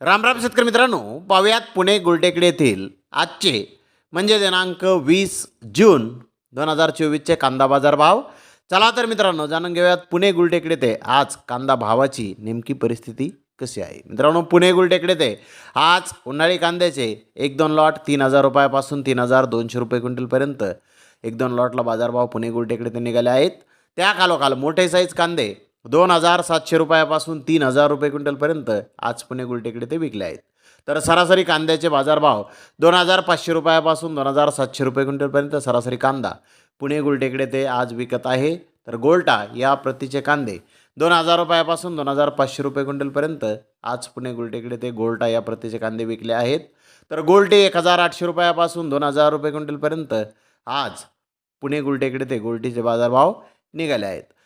रामराम शेतकरी मित्रांनो पाहुयात पुणे गुलटेकडे येथील आजचे म्हणजे दिनांक वीस जून दोन हजार चोवीसचे कांदा बाजार भाव. चला तर मित्रांनो जाणून घेऊयात पुणे गुलटेकडे ते आज कांदा भावाची नेमकी परिस्थिती कशी आहे. मित्रांनो पुणे गुलटेकडे ते आज उन्हाळी कांद्याचे एक दोन लॉट तीन हजार रुपयापासून तीन हजार दोनशे रुपये क्विंटलपर्यंत एक दोन लॉटला बाजारभाव पुणे गुलटेकडे ते निघाले आहेत. त्या खालोखाल मोठे साईज कांदे दोन हजार सातशे रुपयापासून तीन हजार रुपये क्विंटलपर्यंत आज पुणे गुलटेकडे ते विकले आहेत. तर सरासरी कांद्याचे बाजारभाव दोन हजार पाचशे रुपयापासून दोन हजार सातशे रुपये क्विंटलपर्यंत सरासरी कांदा पुणे गुलटेकडे ते आज विकत आहे. तर गोल्टा या प्रतीचे कांदे दोन हजार रुपयापासून दोन हजार पाचशे रुपये क्विंटलपर्यंत आज पुणे गुलटेकडे ते गोल्टा या प्रतीचे कांदे विकले आहेत. तर गोल्टे एक हजार आठशे रुपयापासून दोन हजार रुपये क्विंटलपर्यंत आज पुणे गुलटेकडे ते गोल्टीचे बाजारभाव निघाले आहेत.